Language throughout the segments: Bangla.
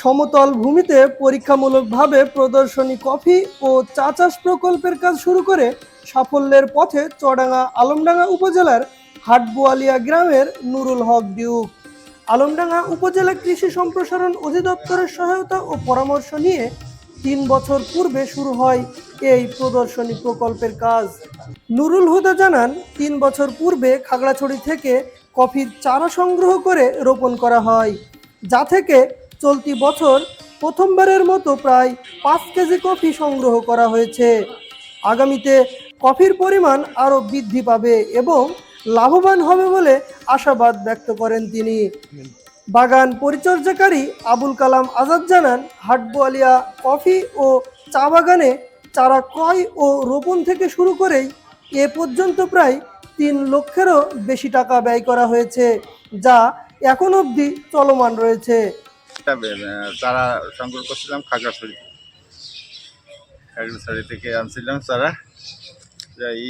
সমতল ভূমিতে পরীক্ষামূলকভাবে প্রদর্শনী কফি ও চা চাষ প্রকল্পের কাজ শুরু করে সাফল্যের পথে চড়াঙ্গা আলমডাঙ্গা উপজেলার হাটবোয়ালিয়া গ্রামের নুরুল হক ডিউক। আলমডাঙ্গা উপজেলা কৃষি সম্প্রসারণ অধিদপ্তরের সহায়তা ও পরামর্শ নিয়ে তিন বছর পূর্বে শুরু হয় এই প্রদর্শনী প্রকল্পের কাজ। নুরুল হুদা জানান, তিন বছর পূর্বে খাগড়াছড়ি থেকে কফির চারা সংগ্রহ করে রোপণ করা হয়, যা থেকে চলতি বছর প্রথমবারের মতো প্রায় পাঁচ কেজি কফি সংগ্রহ করা হয়েছে। আগামীতে কফির পরিমাণ আরও বৃদ্ধি পাবে এবং লাভবান হবে বলে আশাবাদ ব্যক্ত করেন তিনি। বাগান পরিচর্যাকারী আবুল কালাম আজাদ জানান, হাটবোয়ালিয়া কফি ও চা বাগানে চারা ক্রয় ও রোপণ থেকে শুরু করেই এ পর্যন্ত প্রায় তিন লক্ষেরও বেশি টাকা ব্যয় করা হয়েছে, যা এখন অবধি চলমান রয়েছে। একটা চারা সংগ্রহ করছিলাম খাগড়াছড়ি। খাগড়াছড়ি থেকে আনছিলাম চারা। এই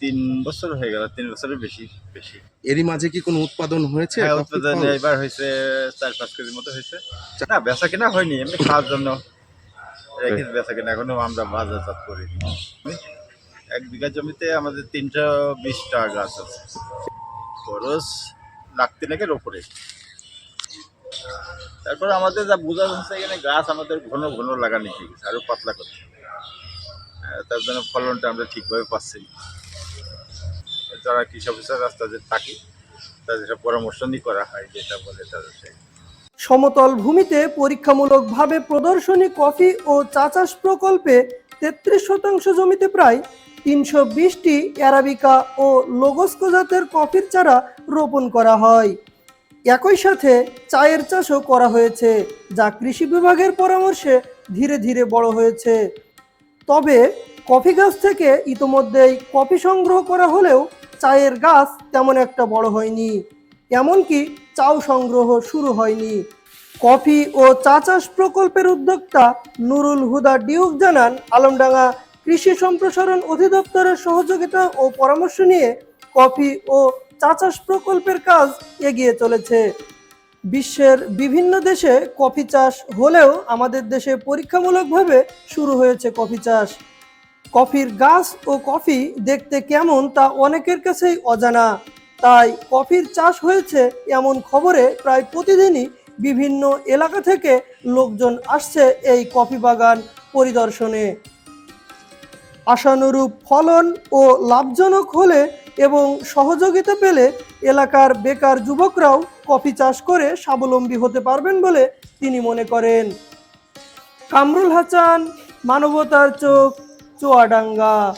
তিন বছর হয়ে গেল তিন বছরের বেশি বেশি। এরই মাঝে কি কোনো উৎপাদন হয়েছে? হ্যাঁ উৎপাদন এবার হয়েছে চার পাঁচ কেজির মতো হয়েছে। না বেচা কেনা হয়নি এমনি খাওয়ার জন্য। রেখে বেচা কেনা এখনও আমরা বাজারজাত করিনি এক বিঘা জমিতে আমাদের তিনশো বিশটা গাছ আছে। খরচ লাখ তিনেকের ওপরে তারপর আমাদের যা বোঝা যাচ্ছে এখানে গাছ আমাদের ঘন ঘন লাগানো ঠিক আছে আরও পাতলা হবে। আহ, তার জন্য ফলনটা আমরা ঠিকভাবে পাচ্ছি যারা কৃষক অফিসার রাস্তাতে থাকি তাদের সাথে পরামর্শ নিয়ে করা হয় যেটা বলে তাদের সমতল ভূমিতে পরীক্ষামূলকভাবে প্রদর্শনী কফি ও চা চাষ প্রকল্পে তেত্রিশ শতাংশ জমিতে প্রায় তিনশো বিশটি অ্যারাবিকা ও লোগস্কো জাতের কফির চারা রোপণ করা হয়। একই সাথে চায়ের চাষও করা হয়েছে, যা কৃষি বিভাগের পরামর্শে ধীরে ধীরে বড় হয়েছে। তবে কফি গাছ থেকে ইতোমধ্যেই কফি সংগ্রহ করা হলেও চায়ের গাছ তেমন একটা বড় হয়নি, এমনকি চাও সংগ্রহ শুরু হয়নি। কফি ও চা চাষ প্রকল্পের উদ্যোক্তা নুরুল হুদা ডিউক জানান, আলমডাঙ্গা কৃষি সম্প্রসারণ অধিদপ্তরের সহযোগিতা ও পরামর্শ নিয়ে কফি ও চা চাষ প্রকল্পের কাজ এগিয়ে চলেছে। বিশ্বের বিভিন্ন দেশে কফি চাষ হলেও আমাদের দেশে পরীক্ষামূলকভাবে শুরু হয়েছে কফি চাষ। কফির গাছ ও কফি দেখতে কেমন তা অনেকের কাছেই অজানা। তাই কফির চাষ হয়েছে এমন খবরে প্রায় প্রতিদিনই বিভিন্ন এলাকা থেকে লোকজন আসছে এই কফি বাগান পরিদর্শনে। আশানুরূপ ফলন ও লাভজনক হলে এবং সহযোগিতা পেলে এলাকার বেকার যুবকরাও কফি চাষ করে স্বাবলম্বী হতে পারবেন বলে তিনি মনে করেন। কামরুল হাসান, মানবতার চোখ, চুয়াডাঙ্গা।